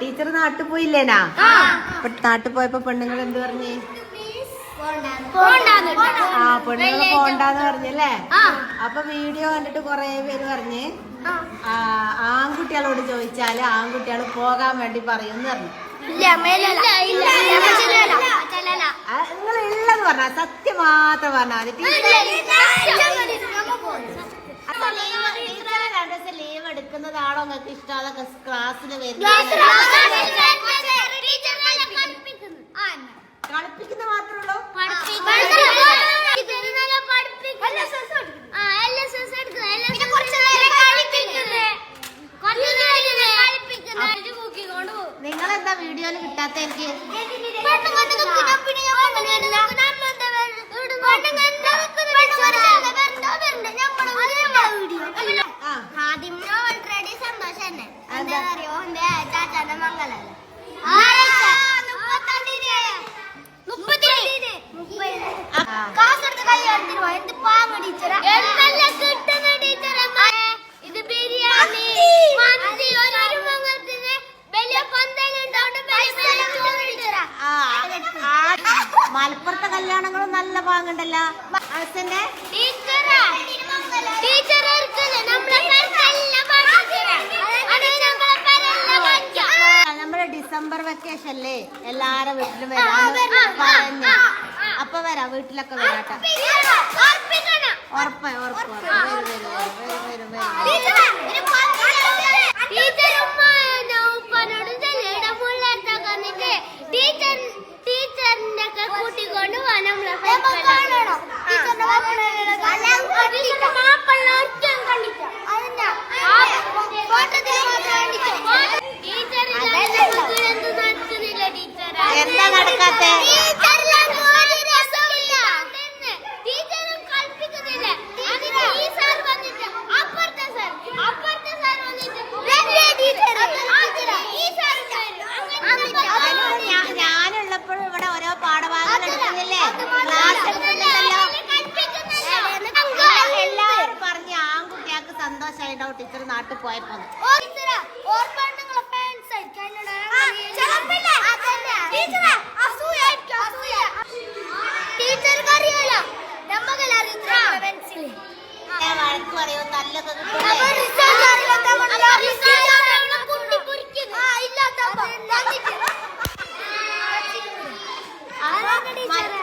Teacher നാട്ടിൽ പോയില്ലേനാ? അപ്പൊ നാട്ടിൽ പോയപ്പോ പെണ്ണുങ്ങൾ എന്ത് പറഞ്ഞേ? ആ പെണ്ണുങ്ങൾ പോണ്ടാന്ന് പറഞ്ഞല്ലേ അപ്പൊ വീഡിയോ കണ്ടിട്ട് കൊറേ പേര് പറഞ്ഞ് ആൺകുട്ടികളോട് ചോദിച്ചാൽ ആൺകുട്ടികൾ പോകാൻ വേണ്ടി പറയുമെന്ന് പറഞ്ഞു. നിങ്ങൾ ഉള്ളത് പറഞ്ഞ സത്യം മാത്രം പറഞ്ഞാൽ മതി. എടുക്കുന്നതാണോ നിങ്ങൾക്ക് ഇഷ്ടം? അതൊക്കെ ക്ലാസ്സിൽ കളിപ്പിക്കുന്ന മാത്രമേ ഉള്ളൂ? നിങ്ങളെന്താ വീഡിയോയിൽ കിട്ടാത്ത എനിക്ക്? തന്നെ എന്താ എന്താ? അറിയോ എന്റെ ചാച്ചാന്റെ മംഗലല്ലേ ആ. കാസർഗോഡ് കല്യാണത്തിന് എന്ത് പാങ്ങ ടീച്ചറാ? കിട്ടുന്ന ടീച്ചറെ ഇത് ബിരിയാണി മന്തി. ഒരു മംഗലത്തിന് വലിയ പന്തലുണ്ടാവും ടീച്ചറാ. ആ, ആ, മലപ്പുറത്തെ കല്യാണങ്ങളും നല്ല പാങ്ങുണ്ടല്ലോ. ടീച്ചറാ. നമ്മുടെ വെക്കേഷൻ അല്ലേ എല്ലാരും വീട്ടിലും വരാന്ന് പറഞ്ഞു. അപ്പൊ വരാം. വീട്ടിലൊക്കെ വരാട്ടോ ഉറപ്പായി ഉറപ്പ് ഉറപ്പ് ഉറപ്പ് വരും വരും വരും വരും. വരും നാട്ടിൽ പോയപ്പോ വഴക്ക് നല്ല